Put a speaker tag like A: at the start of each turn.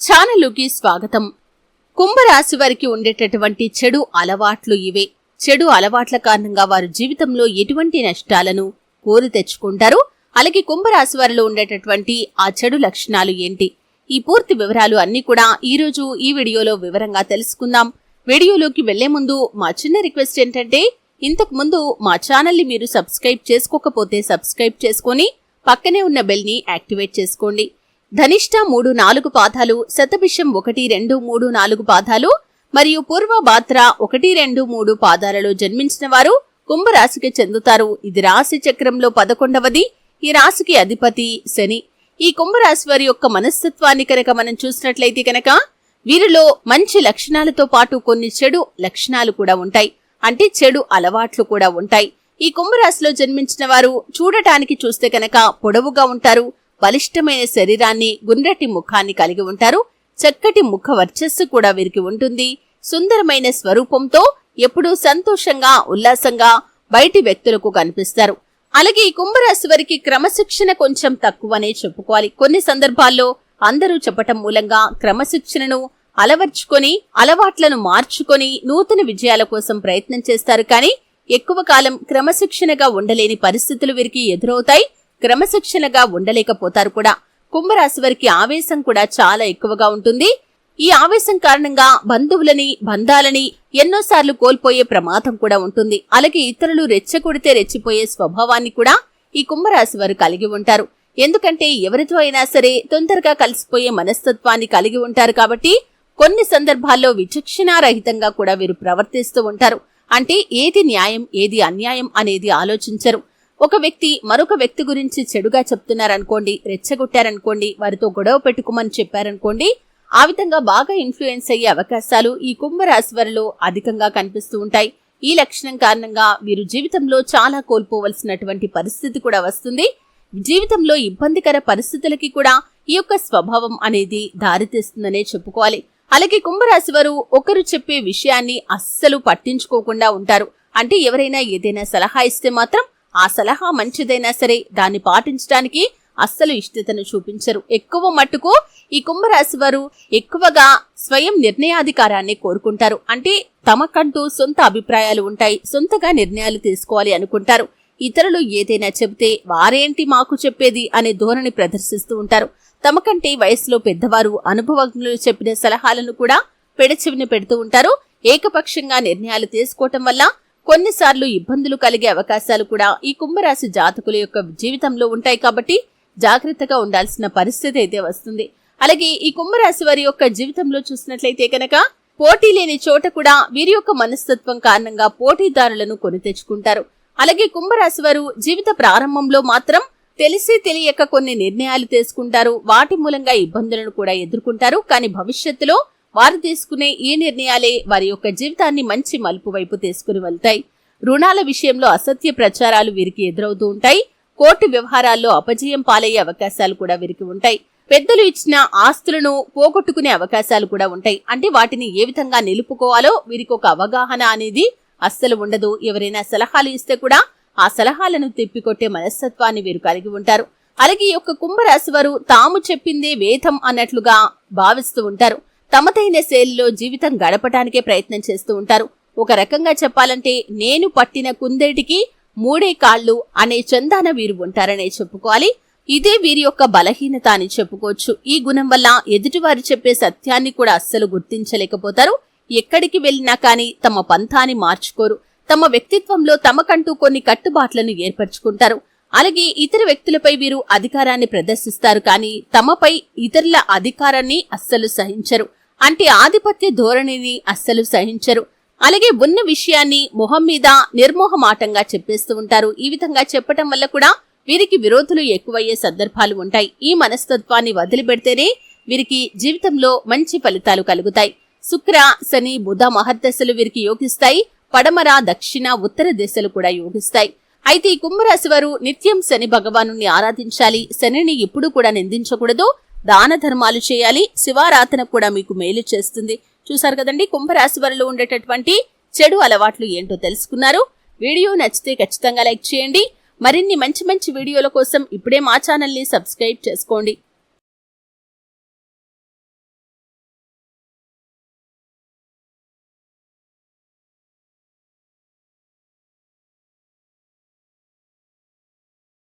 A: ఛానలుకి స్వాగతం. కుంభరాశి వారికి ఉండేటటువంటి చెడు అలవాట్లు ఇవే. చెడు అలవాట్ల కారణంగా వారు జీవితంలో ఎటువంటి నష్టాలను కోరి తెచ్చుకుంటారు? అలాగే కుంభరాశి వారిలో ఉండేటటువంటి ఆ చెడు లక్షణాలు ఏంటి? ఈ పూర్తి వివరాలు అన్ని కూడా ఈ రోజు ఈ వీడియోలో వివరంగా తెలుసుకుందాం. వీడియోలోకి వెళ్ళే ముందు మా చిన్న రిక్వెస్ట్ ఏంటంటే ఇంతకు ముందు మా ఛానల్ని మీరు సబ్స్క్రైబ్ చేసుకోకపోతే సబ్స్క్రైబ్ చేసుకొని పక్కనే ఉన్న బెల్ని యాక్టివేట్ చేసుకోండి. ధనిష్ట మూడు నాలుగు పాదాలు శతభిషం ఒకటి రెండు మూడు నాలుగు పాదాలు మరియు పూర్వ బాత్ర ఒకటి రెండు మూడు పాదాలలో జన్మించిన వారు కుంభరాశికి చెందుతారు. ఇది రాశి చక్రంలో పదకొండవది. ఈ రాశికి అధిపతి శని. ఈ కుంభరాశి వారి యొక్క మనస్తత్వాన్ని కనుక మనం చూసినట్లయితే కనుక వీరిలో మంచి లక్షణాలతో పాటు కొన్ని చెడు లక్షణాలు కూడా ఉంటాయి. అంటే చెడు అలవాట్లు కూడా ఉంటాయి. ఈ కుంభరాశిలో జన్మించిన వారు చూడటానికి చూస్తే కనుక పొడవుగా ఉంటారు. బలిష్టమైన శరీరాన్ని గుండ్రటి ముఖాన్ని కలిగి ఉంటారు. చక్కటి ముఖ వర్చస్సు కూడా వీరికి ఉంటుంది. సుందరమైన స్వరూపంతో ఎప్పుడూ సంతోషంగా ఉల్లాసంగా బయటి వ్యక్తులకు కనిపిస్తారు. అలాగే ఈ కుంభరాశి వారికి క్రమశిక్షణ కొంచెం తక్కువనే చెప్పుకోవాలి. కొన్ని సందర్భాల్లో అందరూ చెప్పటం మూలంగా క్రమశిక్షణను అలవర్చుకొని అలవాట్లను మార్చుకొని నూతన విజయాల కోసం ప్రయత్నం చేస్తారు. కానీ ఎక్కువ కాలం క్రమశిక్షణగా ఉండలేని పరిస్థితులు వీరికి ఎదురవుతాయి. క్రమశిక్షణగా ఉండలేకపోతారు కూడా. కుంభరాశి వారికి ఆవేశం కూడా చాలా ఎక్కువగా ఉంటుంది. ఈ ఆవేశం కారణంగా బంధువులని బంధాలని ఎన్నోసార్లు కోల్పోయే ప్రమాదం కూడా ఉంటుంది. అలాగే ఇతరులు రెచ్చగొడితే రెచ్చిపోయే స్వభావాన్ని కూడా ఈ కుంభరాశి వారు కలిగి ఉంటారు. ఎందుకంటే ఎవరితో అయినా సరే తొందరగా కలిసిపోయే మనస్తత్వాన్ని కలిగి ఉంటారు కాబట్టి కొన్ని సందర్భాల్లో విచక్షణారహితంగా కూడా వీరు ప్రవర్తిస్తూ ఉంటారు. అంటే ఏది న్యాయం ఏది అన్యాయం అనేది ఆలోచించరు. ఒక వ్యక్తి మరొక వ్యక్తి గురించి చెడుగా చెప్తున్నారనుకోండి రెచ్చగొట్టారనుకోండి వారితో గొడవ పెట్టుకోమని చెప్పారనుకోండి ఆ విధంగా బాగా ఇన్ఫ్లుయెన్స్ అయ్యే అవకాశాలు ఈ కుంభరాశి వారిలో అధికంగా కనిపిస్తూ ఉంటాయి. ఈ లక్షణం కారణంగా వీరు జీవితంలో చాలా కోల్పోవలసినటువంటి పరిస్థితి కూడా వస్తుంది. జీవితంలో ఇబ్బందికర పరిస్థితులకి కూడా ఈ యొక్క స్వభావం అనేది దారితీస్తుందనే చెప్పుకోవాలి. అలాగే కుంభరాశి వారు ఒకరు చెప్పే విషయాన్ని అస్సలు పట్టించుకోకుండా ఉంటారు. అంటే ఎవరైనా ఏదైనా సలహా ఇస్తే మాత్రం ఆ సలహా మంచిదైనా సరే దాన్ని పాటించడానికి అస్సలు ఇష్టతను చూపించరు. ఎక్కువ మట్టుకు ఈ కుంభరాశి వారు ఎక్కువగా స్వయం నిర్ణయాధికారాన్ని కోరుకుంటారు. అంటే తమకంటూ సొంత అభిప్రాయాలు ఉంటాయి సొంతగా నిర్ణయాలు తీసుకోవాలి అనుకుంటారు. ఇతరులు ఏదైనా చెబితే వారేంటి మాకు చెప్పేది అనే ధోరణి ప్రదర్శిస్తూ ఉంటారు. తమకంటే వయసులో పెద్దవారు అనుభవజ్ఞులు చెప్పిన సలహాలను కూడా పెడచెవిన పెడుతూ ఉంటారు. ఏకపక్షంగా నిర్ణయాలు తీసుకోవటం వల్ల కొన్నిసార్లు ఇబ్బందులు కలిగే అవకాశాలు కూడా ఈ కుంభరాశి జాతకుల యొక్క జీవితంలో ఉంటాయి కాబట్టి జాగ్రత్తగా ఉండాల్సిన పరిస్థితి అయితే వస్తుంది. అలాగే ఈ కుంభరాశి వారి యొక్క జీవితంలో చూసినట్లయితే కనుక పోటీ లేని చోట కూడా వీరి యొక్క మనస్తత్వం కారణంగా పోటీదారులను కొని తెచ్చుకుంటారు. అలాగే కుంభరాశి వారు జీవిత ప్రారంభంలో మాత్రం తెలిసి తెలియక కొన్ని నిర్ణయాలు తీసుకుంటారు. వాటి మూలంగా ఇబ్బందులను కూడా ఎదుర్కొంటారు. కానీ భవిష్యత్తులో వారు తీసుకునే ఈ నిర్ణయాలే వారి యొక్క జీవితాన్ని మంచి మలుపు వైపు తీసుకుని వెళ్తాయి. రుణాల విషయంలో అసత్య ప్రచారాలు వీరికి ఎదురవుతూ ఉంటాయి. కోర్టు వ్యవహారాల్లో అపజయం పాలయ్యే అవకాశాలు కూడా వీరికి ఉంటాయి. పెద్దలు ఇచ్చిన ఆస్తులను పోగొట్టుకునే అవకాశాలు కూడా ఉంటాయి. అంటే వాటిని ఏ విధంగా నిలుపుకోవాలో వీరికి ఒక అవగాహన అనేది అస్సలు ఉండదు. ఎవరైనా సలహాలు ఇస్తే కూడా ఆ సలహాలను తిప్పికొట్టే మనస్తత్వాన్ని వీరు కలిగి ఉంటారు. అలాగే ఈ యొక్క కుంభరాశి వారు తాము చెప్పిందే వేదం అన్నట్లుగా భావిస్తూ ఉంటారు. తమదైన శైలిలో జీవితం గడపటానికే ప్రయత్నం చేస్తూ ఉంటారు. ఒక రకంగా చెప్పాలంటే నేను పట్టిన కుందేటికి మూడే కాళ్ళు అనే చందాన వీరు ఉంటారనే చెప్పుకోవాలి. ఇదే వీరి యొక్క బలహీనత అని చెప్పుకోవచ్చు. ఈ గుణం వల్ల ఎదుటివారు చెప్పే సత్యాన్ని కూడా అస్సలు గుర్తించలేకపోతారు. ఎక్కడికి వెళ్ళినా కానీ తమ పంథాన్ని మార్చుకోరు. తమ వ్యక్తిత్వంలో తమకంటూ కొన్ని కట్టుబాట్లను ఏర్పరచుకుంటారు. అలాగే ఇతర వ్యక్తులపై వీరు అధికారాన్ని ప్రదర్శిస్తారు కానీ తమపై ఇతరుల అధికారాన్ని అస్సలు సహించరు. అంటే ఆధిపత్య ధోరణిని అస్సలు సహించరు. అలాగే ఉన్న విషయాన్ని మొహం మీద నిర్మోహమాటంగా చెప్పేస్తూ ఉంటారు. ఈ విధంగా చెప్పటం వల్ల కూడా వీరికి విరోధులు ఎక్కువయ్యే సందర్భాలు ఉంటాయి. ఈ మనస్తత్వాన్ని వదిలిపెడితేనే వీరికి జీవితంలో మంచి ఫలితాలు కలుగుతాయి. శుక్ర శని బుధ మహర్దశలు వీరికి యోగిస్తాయి. పడమర దక్షిణ ఉత్తర దిశలు కూడా యోగిస్తాయి. అయితే ఈ కుంభరాశి వారు నిత్యం శని భగవాను ఆరాధించాలి. శనిని ఎప్పుడూ కూడా నిందించకూడదు. దాన ధర్మాలు చేయాలి. శివారాధన కూడా మీకు మేలు చేస్తుంది. చూసారు కదండి కుంభరాశి వారిలో ఉండేటటువంటి చెడు అలవాట్లు ఏంటో తెలుసుకున్నారు. వీడియో నచ్చితే ఖచ్చితంగా లైక్ చేయండి. మరిన్ని మంచి మంచి వీడియోల కోసం ఇప్పుడే మా ఛానల్ని సబ్స్క్రైబ్ చేసుకోండి.